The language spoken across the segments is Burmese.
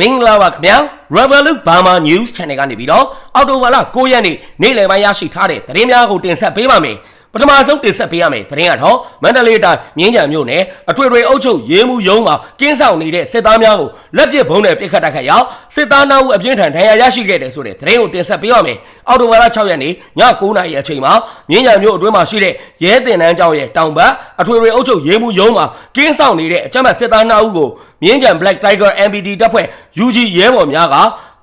မင်္ဂလာပါခင်ဗျာ Revolut Burma News Channel ကနေပြီးတော့အော်တိုဘာလ9ရက်နေ့နေ့လယ်ပိုင်းရရှိထားတဲ့သတင်းများကိုတင်ဆက်ပေးပါမယ် ပထမဆုံးတင်ဆက်ပေးရမယ်သတင်းကတော့မန္တလေးတိုင်းမြင်းကြံမြို့နယ်အထွေထွေအုပ်ချုပ်ရေးမှုရုံးမှာကင်းဆောင်နေတဲ့စစ်သားများကိုလက်ပစ်ဘုံနဲ့ပစ်ခတ်တိုက်ခိုက်ရောက်စစ်သားနှုတ်အပြင်းထန်ဒဏ်ရာရရှိခဲ့တယ်ဆိုတဲ့သတင်းကိုတင်ဆက်ပေးရမယ်အော်တိုဘာလ6ရက်နေ့ည9:00နာရီအချိန်မှာမြင်းကြံမြို့အတွင်းမှာရှိတဲ့ရဲတင်နန်းကျောင်းရဲ့တောင်ဘက်အထွေထွေအုပ်ချုပ်ရေးမှုရုံးမှာကင်းဆောင်နေတဲ့အကြမ်းဖက်စစ်သားနှုတ်ကိုမြင်းကြံ Black Tiger MBD တပ်ဖွဲ့ UG ရဲဘော်များက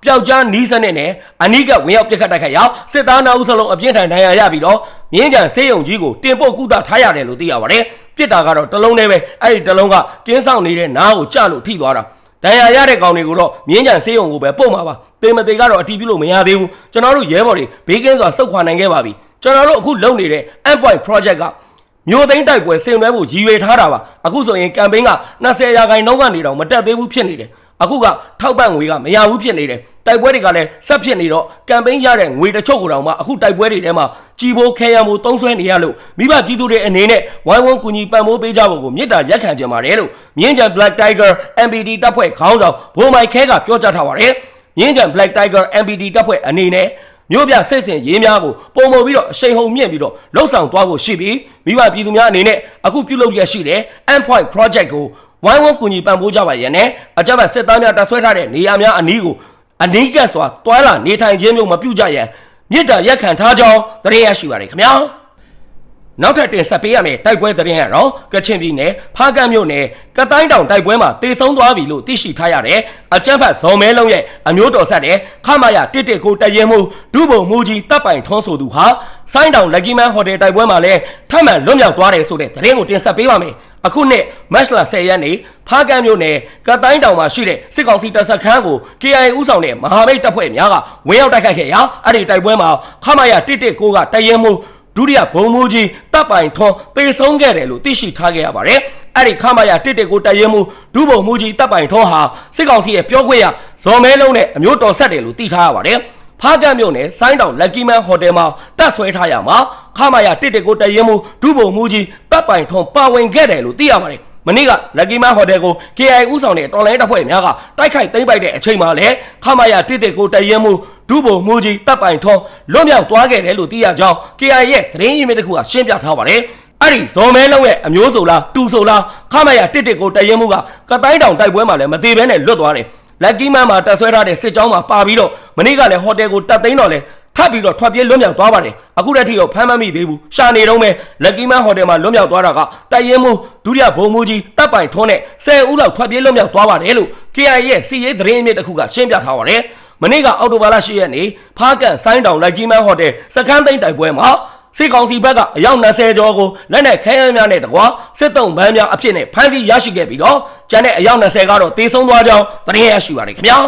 ပျောက်ကြားနီးစနစ်နဲ့အနိကဝင်ရောက်ပြစ်ခတ်တိုက်ခိုက်ရောက်စစ်သားနှုတ်စလုံးအပြင်းထန်ဒဏ်ရာရပြီးတော့ မြင်းကြံဆေးရုံကြီးကိုတင်ပုတ်ကုသထားရတယ်လို့သိရပါတယ်ပြစ်တာကတော့တစ်လုံးနဲ့ပဲအဲ့ဒီတစ်လုံးကကင်းဆောင်နေတဲ့နားကိုကြလို့ထိသွားတာဒဏ်ရာရတဲ့ကောင်တွေကိုတော့မြင်းကြံဆေးရုံကိုပဲပို့မှာပါတေမတေကတော့အတီးပြုလို့မရသေးဘူးကျွန်တော်တို့ရဲဘော်တွေဘေးကင်းစွာစုတ်ခွာနိုင်ခဲ့ပါပြီကျွန်တော်တို့အခုလုပ်နေတဲ့ Endpoint Project ကမျိုးသိန်းတိုက်ပွဲဆင်နွှဲဖို့ရည်ရွယ်ထားတာပါအခုဆိုရင်ကမ်ပိန်းက20ရာခိုင်နှုန်းကနေတော့မတက်သေးဘူးဖြစ်နေတယ် အခုကထောက်ပံ့ငွေကမရဘူးဖြစ်နေတယ်တိုက်ပွဲတွေကလည်းဆက်ဖြစ်နေတော့ကမ်ပိန်းရတဲ့ငွေတချို့ကိုတောင်မှအခုတိုက်ပွဲတွေထဲမှာကြီးဘိုးခဲရံမှုတုံးဆွဲနေရလို့မိဘပြည်သူတွေအနေနဲ့ဝိုင်းဝန်းကူညီပံ့ပိုးပေးကြဖို့ကိုမြစ်တာရက်ခံကြပါတယ်လို့မြင်းကြံ Black Tiger MPD တပ်ဖွဲ့ခေါင်းဆောင်ဘိုးမိုင်ခဲကပြောကြားထားပါတယ်မြင်းကြံ Black Tiger MPD တပ်ဖွဲ့အနေနဲ့မြို့ပြစစ်စင်ရေးများကိုပုံပုံပြီးတော့အရှိန်ဟုန်မြင့်ပြီးတော့လှုပ်ဆောင်သွားဖို့ရှိပြီးမိဘပြည်သူများအနေနဲ့အခုပြုလုပ်ရရှိတဲ့ Endpoint Project ကို ဝိုင်းဝန်းကူညီပံ့ပိုးကြပါရန်နဲ့အကြမ်းဖက်စစ်သားများတပ်ဆွဲထားတဲ့နေရာများအနီးကိုအနီးကပ်စွာတွာလာနေထိုင်ခြင်းမျိုးမပြုကြရန်မြစ်တာရက်ခံထားကြောင်းသတင်းရရှိပါရခင်ဗျာ နောက်ထပ်တင်ဆက်ပေးရမယ့်တိုက်ပွဲသတင်းကတော့ကချင်ပြည်နယ်ဖားကန့်မြို့နယ်ကတိုင်းတောင်တိုက်ပွဲမှာတေဆုံးသွားပြီလို့သိရှိထားရတဲ့အကြမ်းဖက်ဇော်မဲလုံးရဲ့အမျိုးတော်ဆက်တဲ့ခမရတစ်တစ်ကိုတရင်မှုဒုဗိုလ်မှူးကြီးတပ်ပိုင်ထွန်းဆိုသူဟာဆိုင်းတောင်လက်ကီမန်ဟိုတယ်တိုက်ပွဲမှာလည်းထပ်မံလွတ်မြောက်သွားတယ်ဆိုတဲ့သတင်းကိုတင်ဆက်ပေးပါမယ်အခုနှစ်မတ်လ10ရက်နေ့ဖားကန့်မြို့နယ်ကတိုင်းတောင်မှာရှိတဲ့စစ်ကောင်စီတပ်စခန်းကို KIA ဥဆောင်တဲ့မဟာမိတ်တပ်ဖွဲ့များကဝင်းရောက်တိုက်ခိုက်ခဲ့ရာအဲ့ဒီတိုက်ပွဲမှာခမရတစ်တစ်ကိုကတရင်မှု ဒုတိယဘုံမူကြီးတပ်ပိုင်ထွန်းပေဆုံးခဲ့တယ်လို့သိရှိထားခဲ့ရပါတယ်။အဲ့ဒီခမရတစ်တစ်ကိုတရဲမှုဒုဘုံမူကြီးတပ်ပိုင်ထွန်းဟာစစ်ကောင်စီရဲ့ပြောခွင့်ရဇော်မဲလုံးနဲ့အမျိုးတော်ဆက်တယ်လို့သိထားရပါတယ်။ဖားကန့်မြို့နယ်ဆိုင်းတောင်လက်ကီမန်ဟိုတယ်မှာတပ်ဆွဲထားရမှာခမရတစ်တစ်ကိုတရဲမှုဒုဘုံမူကြီးတပ်ပိုင်ထွန်းပါဝင်ခဲ့တယ်လို့သိရပါတယ်။မနေ့ကလက်ကီမန်ဟိုတယ်ကို KI ဥဆောင်တဲ့တော်လိုင်းတပ်ဖွဲ့များကတိုက်ခိုက်သိမ်းပိုက်တဲ့အချိန်မှာလည်းခမရတစ်တစ်ကိုတရဲမှု ဒုဗိုလ်မှူးကြီးတပ်ပိုင်ထွန်းလွတ်မြောက်သွားခဲ့တယ်လို့သိရကြောင်း KI ရဲ့သတင်းရင်းမြစ်တစ်ခုကရှင်းပြထားပါတယ်။အဲ့ဒီဇော်မဲလုံးရဲ့အမျိုးဆိုလားတူဆိုလားခမရတစ်တစ်ကိုတရဲမှုကကတိုင်းတောင်တိုက်ပွဲမှာလည်းမသေးဘဲနဲ့လွတ်သွားတယ်။လက်ကီမန်မှာတက်ဆွဲထားတဲ့စစ်ကြောင်းမှာပါပြီးတော့မနေ့ကလည်းဟိုတယ်ကိုတက်သိမ်းတော့လဲထပ်ပြီးတော့ထွက်ပြေးလွတ်မြောက်သွားပါတယ်အခုတည်းထိတော့ဖမ်းမမိသေးဘူးရှာနေတော့မယ်လက်ကီမန်ဟိုတယ်မှာလွတ်မြောက်သွားတာကတိုက်ရင်မှုဒုတိယဘုံမူကြီးတပ်ပိုင်ထွန်းနဲ့10ဦးလောက်ထွက်ပြေးလွတ်မြောက်သွားပါတယ်လို့ KI ရဲ့စီရေးသတင်းအမြစ်တစ်ခုကရှင်းပြထားပါတယ် မနေ့ကအောက်တိုဘာလ10ရက်နေ့ဖားကန်ဆိုင်းတောင်လက်ကီမန်ဟိုတယ်စခန်းသိမ်းတိုက်ပွဲမှာစစ်ကောင်စီဘက်ကအယောက်20ကျော်ကိုလက်နက်ခဲယမ်းများနဲ့တကွာစစ်တုံးပန်းများအဖြစ်နဲ့ဖမ်းဆီးရရှိခဲ့ပြီးတော့ကျန်တဲ့အယောက်20ကတော့တေဆုံးသွားကြောင်းသတင်းရရှိပါတယ်ခင်ဗျာ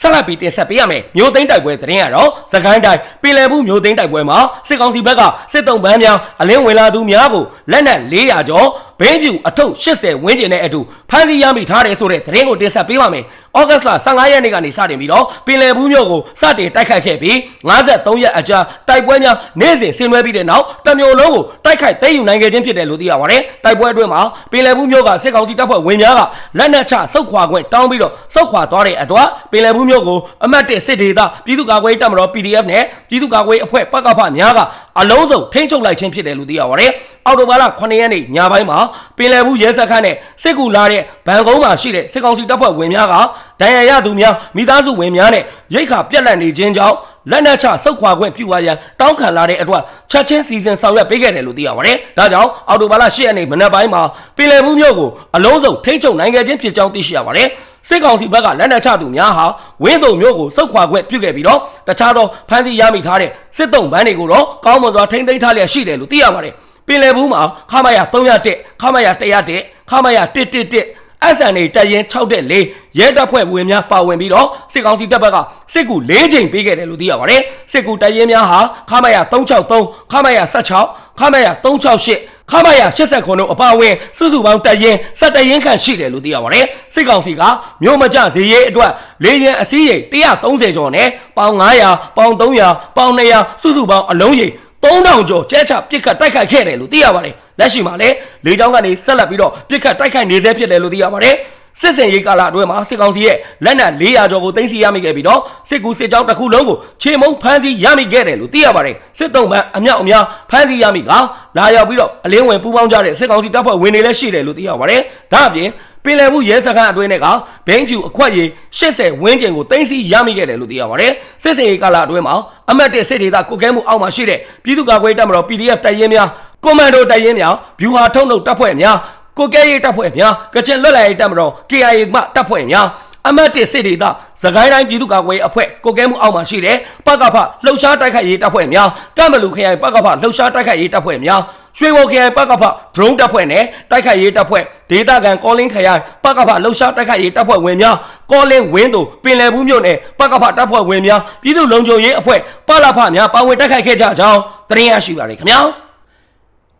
ဆက်လက်ပြီးတင်ဆက်ပေးရမယ်မျိုးသိန်းတိုက်ပွဲသတင်းရတော့စကိုင်းတိုင်းပင်လယ်ဘူးမျိုးသိန်းတိုက်ပွဲမှာစစ်ကောင်စီဘက်ကစစ်တုံးပန်းများအလင်းဝင်လာသူများကိုလက်နက်400ကျော်ဘင်းပြူအထုပ်80ဝန်းကျင်နဲ့အတူဖမ်းဆီးရမိထားတယ်ဆိုတဲ့သတင်းကိုတင်ဆက်ပေးပါမယ်။ဩဂတ်စ်လ15ရက်နေ့ကနေစတင်ပြီးတော့ပင်လယ်ဘူးမြို့ကိုစတင်တိုက်ခိုက်ခဲ့ပြီး53ရက်အကြာတိုက်ပွဲများနေ့စဉ်ဆင်နွှဲပြီးတဲ့နောက်တမျိုးလုံးကိုတိုက်ခိုက်သိမ်းယူနိုင်ခဲ့ခြင်းဖြစ်တယ်လို့သိရပါတယ်။တိုက်ပွဲအတွင်းမှာပင်လယ်ဘူးမြို့ကစစ်ကောင်စီတပ်ဖွဲ့ဝင်များကလက်နက်ချဆုတ်ခွာခွင့်တောင်းပြီးတော့ဆုတ်ခွာသွားတဲ့အတွက်ပင်လယ်ဘူးမြို့ကိုအမတ်တစ်စစ်ဒေသပြည်သူ့ကာကွယ်တပ်မတော် PDF နဲ့ပြည်သူ့ကာကွယ်အဖွဲ့ပကဖများက အလုံးစုံထိန်းချုပ်လိုက်ခြင်းဖြစ်တယ်လို့သိရပါတယ်။အော်တိုဘာလ9ရက်နေ့ညပိုင်းမှာပင်လယ်ဘူးရဲစခန်းနဲ့စစ်ကူလာတဲ့ဗန်ကုန်းမှာရှိတဲ့စစ်ကောင်စီတပ်ဖွဲ့ဝင်များကဒဏ်ရာရသူများမိသားစုဝင်များနဲ့ရိတ်ခါပြက်လက်နေခြင်းကြောင့်လက်နက်ချဆုတ်ခွာခွင့်ပြုသွားရန်တောင်းခံလာတဲ့အတွက်ချက်ချင်းစီစဉ်ဆောင်ရွက်ပေးခဲ့တယ်လို့သိရပါတယ်။ဒါကြောင့်အော်တိုဘာလ10ရက်နေ့မနက်ပိုင်းမှာပင်လယ်ဘူးမြို့ကိုအလုံးစုံထိန်းချုပ်နိုင်ခဲ့ခြင်းဖြစ်ကြောင်းသိရှိရပါတယ်။ စစ်ကောင်စီဘက်ကလက်နက်ချသူများဟာဝင်းတုံမျိုးကိုစုတ်ခွာခွင့်ပြုခဲ့ပြီးတော့တခြားသောဖမ်းဆီးရမိထားတဲ့စစ်တုံးဘန်းတွေကိုတော့ကောင်းမွန်စွာထိန်းသိမ်းထားလျက်ရှိတယ်လို့သိရပါတယ်။ပင်လယ်ဘူးမှာခမရ301ခမရ101ခမရ111 SNA တပ်ရင်း6တက်4ရဲတပ်ဖွဲ့ဝင်များပါဝင်ပြီးတော့စစ်ကောင်စီတပ်ဘက်ကစစ်ကူ၄ချိန်ပေးခဲ့တယ်လို့သိရပါတယ်စစ်ကူတပ်ရင်းများဟာခမရ363ခမရ16ခမရ368 ခမရ89တို့အပါအဝင်စုစုပေါင်းတပ်ရင်းစက်တပ်ရင်းခန့်ရှိတယ်လို့သိရပါတယ်စစ်ကောင်စီကမြို့မကျဈေးရဲအတွက်လေရင်အစည်းရိတ်130ကျော်နဲ့ပေါင်900ပေါင်300ပေါင်200စုစုပေါင်းအလုံးရိတ်3000ကျော်ကျဲချပြစ်ခတ်တိုက်ခိုက်ခဲ့တယ်လို့သိရပါတယ်လက်ရှိမှာလည်းလေကြောင်းကနေဆက်လက်ပြီးတော့ပြစ်ခတ်တိုက်ခိုက်နေသေးဖြစ်တယ်လို့သိရပါတယ် စစ်စင်ရေးကာလအတွင်းမှာစစ်ကောင်စီရဲ့လက်နက်400ကျော်ကိုသိမ်းဆည်းရမိခဲ့ပြီးတော့စစ်ကူစစ်ကြောင်းတစ်ခုလုံးကိုချေမုံဖမ်းဆီးရမိခဲ့တယ်လို့သိရပါတယ်စစ်တုံးမှအမြောက်အများဖမ်းဆီးရမိကလာရောက်ပြီးတော့အလင်းဝင်ပူးပေါင်းကြတဲ့စစ်ကောင်စီတပ်ဖွဲ့ဝင်တွေလည်းရှိတယ်လို့သိရပါတယ်ဒါအပြင်ပင်လယ်ဘူးရဲစခန်းအတွင်းနဲ့ကဘိန်းဖြူအခွက်ရည်80ဝန်းကျင်ကိုတင်စီရမိခဲ့တယ်လို့သိရပါတယ်စစ်စင်ရေးကာလအတွင်းမှာအမတ်တစ်စစ်ဒေသကုတ်ကဲမှုအောက်မှာရှိတဲ့ပြည်သူ့ကာကွယ်တပ်မတော် PDF တပ်ရင်းများကွန်မန်ဒိုတပ်ရင်းများဗျူဟာထုံးထုတ်တပ်ဖွဲ့များ ကိုကဲရေးတပ်ဖွဲ့များကချင်လွတ်လပ်ရေးတပ်မတော် KIA မှတပ်ဖွဲ့များအမတ်တစ်စစ်ဒေသစကိုင်းတိုင်းပြည်သူ့ကာကွယ်အဖွဲ့ကိုကဲမှုအောက်မှာရှိတဲ့ပကဖလှုပ်ရှားတိုက်ခိုက်ရေးတပ်ဖွဲ့များကမ်ဘလူခရိုင်ပကဖလှုပ်ရှားတိုက်ခိုက်ရေးတပ်ဖွဲ့များရွှေဘိုခရိုင်ပကဖ drone တပ်ဖွဲ့နဲ့တိုက်ခိုက်ရေးတပ်ဖွဲ့ဒေသခံကောလင်းခရိုင်ပကဖလှုပ်ရှားတိုက်ခိုက်ရေးတပ်ဖွဲ့ဝင်များကောလင်းဝင်းတို့ပင်လယ်ဘူးမြို့နယ်ပကဖတပ်ဖွဲ့ဝင်များပြည်သူ့လုံခြုံရေးအဖွဲ့ပလဖများပါဝင်တိုက်ခိုက်ခဲ့ကြကြောင်းသတင်းရရှိပါရခင်ဗျာ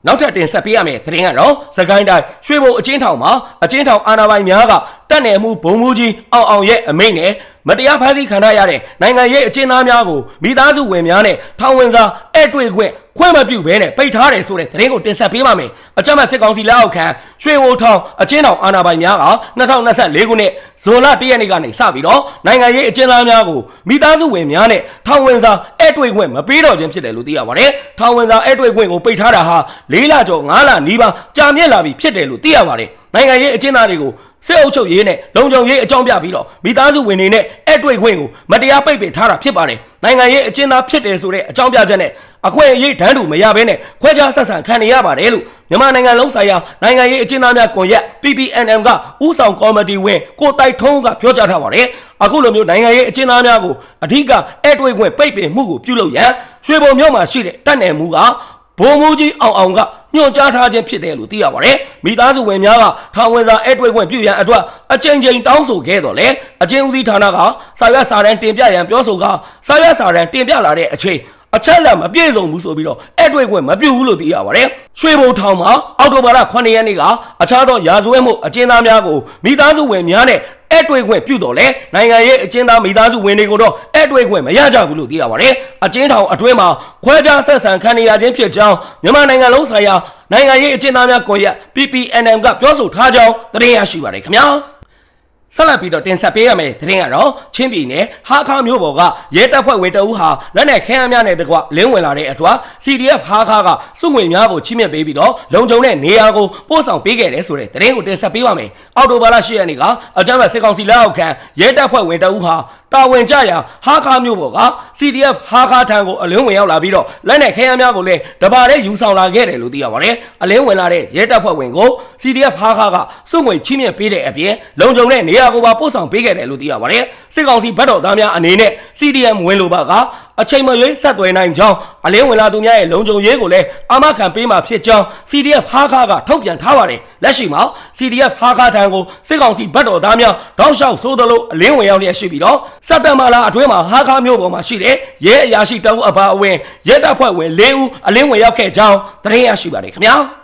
နောက်ထပ်တင်ဆက်ပေးရမယ့်သတင်းကတော့စကိုင်းတိုင်းရွှေဘိုအချင်းထောင်မှာအချင်းထောင်အာဏာပိုင်များက တပ်နယ်မှုဘုံမူကြီးအောင်အောင်ရဲ့အမိန့်နဲ့မတရားဖမ်းဆီးခံရတဲ့နိုင်ငံရေးအကျဉ်းသားများကိုမိသားစုဝင်များနဲ့ထောင်ဝင်စာအဲ့တွေ့ခွင့်ခွင့်မပြုဘဲနဲ့ပိတ်ထားတယ်ဆိုတဲ့သတင်းကိုတင်ဆက်ပေးပါမယ်။အကြမ်းဖက်စစ်ကောင်စီလက်အောက်ခံရွှေဝိုထောင်အချင်းထောင်အာဏာပိုင်များက2024ခုနှစ်ဇွန်လ1ရက်နေ့ကနေစပြီးတော့နိုင်ငံရေးအကျဉ်းသားများကိုမိသားစုဝင်များနဲ့ထောင်ဝင်စာအဲ့တွေ့ခွင့်မပေးတော့ခြင်းဖြစ်တယ်လို့သိရပါတယ်။ထောင်ဝင်စာအဲ့တွေ့ခွင့်ကိုပိတ်ထားတာဟာ၄လကျော်၅လနီးပါးကြာမြင့်လာပြီဖြစ်တယ်လို့သိရပါတယ်။ နိုင်ငံရေးအကျဉ်းသားတွေကိုစစ်အုပ်ချုပ်ရေးနဲ့လုံခြုံရေးအကြောင်းပြပြီးတော့မိသားစုဝင်တွေနဲ့အဲ့တွေ့ခွင့်ကိုမတရားပိတ်ပင်ထားတာဖြစ်ပါတယ်နိုင်ငံရေးအကျဉ်းသားဖြစ်တယ်ဆိုတဲ့အကြောင်းပြချက်နဲ့အခွင့်အရေးတန်းတူမရဘဲနဲ့ခွဲခြားဆက်ဆံခံနေရပါတယ်လို့မြန်မာနိုင်ငံလုံးဆိုင်ရာနိုင်ငံရေးအကျဉ်းသားများကွန်ရက် PPNM ကဥဆောင်ကော်မတီဝင်ကိုတိုက်ထုံးကပြောကြားထားပါတယ်အခုလိုမျိုးနိုင်ငံရေးအကျဉ်းသားများကိုအထူးကအဲ့တွေ့ခွင့်ပိတ်ပင်မှုကိုပြုလုပ်ရန်ရွှေဘုံမြို့မှာရှိတဲ့တပ်နယ်မှုက ဘုံမူကြီးအောင်အောင်ကညွှန်ကြားထားခြင်းဖြစ်တယ်လို့သိရပါတယ်။မိသားစုဝင်များကထောင်ဝင်စာအဲ့တွေ့ခွင့်ပြုရန်အတွက်အကြိမ်ကြိမ်တောင်းဆိုခဲ့တော့လေအချင်းဦးစီးဌာနကစာရွက်စာတမ်းတင်ပြရန်ပြောဆိုကစာရွက်စာတမ်းတင်ပြလာတဲ့အချိန်အချက်လက်မပြည့်စုံဘူးဆိုပြီးတော့အဲ့တွေ့ခွင့်မပြုဘူးလို့သိရပါတယ်။ရွှေဘုံထောင်မှာအောက်တိုဘာလ9ရက်နေ့ကအခြားသောရာဇဝတ်မှုအကျဉ်းသားများကိုမိသားစုဝင်များနဲ့ အဲ့တွေ့ခွင့်ပြုတော်လဲနိုင်ငံရေးအကျဉ်းသားမိသားစုဝင်တွေကိုတော့အဲ့တွေ့ခွင့်မရကြဘူးလို့သိရပါတယ်။အကျဉ်းထောင်အတွင်းမှာခွဲခြားဆက်ဆံခံနေရခြင်းဖြစ်ကြောင်းမြန်မာနိုင်ငံလုံးဆိုင်ရာနိုင်ငံရေးအကျဉ်းသားများကွန်ရက် PPNM ကပြောဆိုထားကြောင်းသတင်းရရှိပါတယ်ခင်ဗျာ။ ဆက်လက်ပြီးတော့တင်ဆက်ပေးရမယ့်သတင်းကတော့ချင်းပြည်နယ်ဟာခါမြို့ပေါ်ကရဲတပ်ဖွဲ့ဝင်တအူးဟာလက်နက်ခဲယမ်းများနဲ့တကွလင်းဝင်လာတဲ့အတွက် CDF ဟာခါကစုငွေများကိုချိမြက်ပေးပြီးတော့လုံခြုံတဲ့နေရာကိုပို့ဆောင်ပေးခဲ့တယ်ဆိုတဲ့သတင်းကိုတင်ဆက်ပေးပါမယ်။အော်တိုဘာလ10ရက်နေ့ကအကြမ်းဖက်စစ်ကောင်စီလက်အောက်ခံရဲတပ်ဖွဲ့ဝင်တအူးဟာတာဝန်ကျရာဟာခါမြို့ပေါ်က CDF ဟာခါထံကိုအလင်းဝင်ရောက်လာပြီးတော့လက်နက်ခဲယမ်းများကိုလည်းတပါးတဲ့ယူဆောင်လာခဲ့တယ်လို့သိရပါတယ်။အလင်းဝင်လာတဲ့ရဲတပ်ဖွဲ့ဝင်ကို CDF ဟာခါကစုငွေချိမြက်ပေးတဲ့အပြင်လုံခြုံတဲ့နေရာကိုပါပို့ဆောင်ပေးခဲ့တယ်လို့သိရပါတယ်။စစ်ကောင်စီဘက်တော်သားများအနေနဲ့ CDM ဝင်လိုပါကအချိန်မရွေးဆက်သွယ်နိုင်ကြောင်းအလင်းဝင်လာသူများရဲ့လုံခြုံရေးကိုလည်းအာမခံပေးမှာဖြစ်ကြောင်း CDF ဟာခါကထုတ်ပြန်ထားပါတယ်။လက်ရှိမှာ CDF ဟာခါထံကိုစစ်ကောင်စီဘက်တော်သားများတောက်လျှောက်ဆိုးသလိုအလင်းဝင်ရောက်လျက်ရှိပြီးတော့စက်တဘာလအတွင်းမှာဟာခါမျိုးပေါ်မှာရှိတဲ့ရဲအရာရှိတအုပ်အပါအဝင်ရဲတပ်ဖွဲ့ဝင်၄ဦးအလင်းဝင်ရောက်ခဲ့ကြောင်းသတင်းရရှိပါတယ်ခင်ဗျာ။